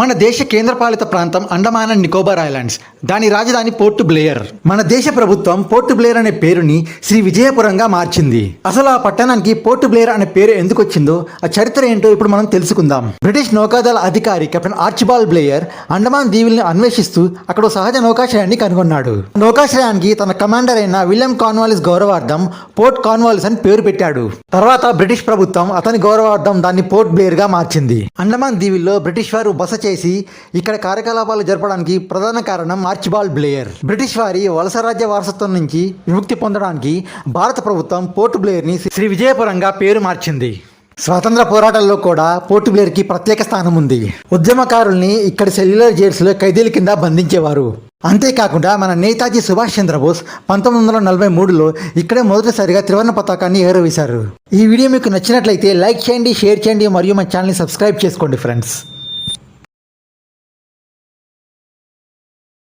మన దేశ కేంద్రపాలిత ప్రాంతం అండమాన్ అండ్ నికోబార్ ఐలాండ్స్. దాని రాజధాని పోర్ట్ బ్లేయర్. మన దేశ ప్రభుత్వం పోర్ట్ బ్లేయర్ అనే పేరుని శ్రీ విజయపురంగా మార్చింది. అసలు ఆ పట్టణానికి పోర్ట్ బ్లేయర్ అనే పేరు ఎందుకు వచ్చిందో ఆ చరిత్ర ఏంటో ఇప్పుడు మనం తెలుసుకుందాం. బ్రిటిష్ నౌకాదళ అధికారి కెప్టెన్ ఆర్చిబాల్ బ్లేయర్ అండమాన్ దీవుల్ని అన్వేషిస్తూ అక్కడ సహజ నౌకాశ్రయాన్ని కనుగొన్నాడు. నౌకాశ్రయానికి తన కమాండర్ అయిన విలియం కార్న్వాలిస్ గౌరవార్థం పోర్ట్ కాన్వాలిస్ అని పేరు పెట్టాడు. తర్వాత బ్రిటిష్ ప్రభుత్వం అతని గౌరవార్థం దాన్ని పోర్ట్ బ్లేయర్గా మార్చింది. అండమాన్ దీవుల్లో బ్రిటిష్ వారు బస చేసి ఇక్కడ కార్యకలాపాలు జరపడానికి ప్రధాన కారణం ఆర్చిబాల్ బ్లేయర్. బ్రిటిష్ వారి వలస రాజ్య వారసత్వం నుంచి విముక్తి పొందడానికి భారత ప్రభుత్వం పోర్ట్ బ్లేయర్ని శ్రీ విజయపురంగా పేరు మార్చింది. స్వాతంత్ర పోరాటాల్లో కూడా పోర్ట్ బ్లేయర్కి ప్రత్యేక స్థానం ఉంది. ఉద్యమకారుల్ని ఇక్కడ సెల్యులర్ జైల్స్లో ఖైదీల కింద బంధించేవారు. అంతేకాకుండా మన నేతాజీ సుభాష్ చంద్రబోస్ పంతొమ్మిది వందల నలభై మూడులో ఇక్కడే మొదటిసారిగా త్రివర్ణ పతాకాన్ని ఎగరవేశారు ఈ వీడియో మీకు నచ్చినట్లయితే లైక్ చేయండి షేర్ చేయండి మరియు మా ఛానల్ని సబ్స్క్రైబ్ చేసుకోండి ఫ్రెండ్స్.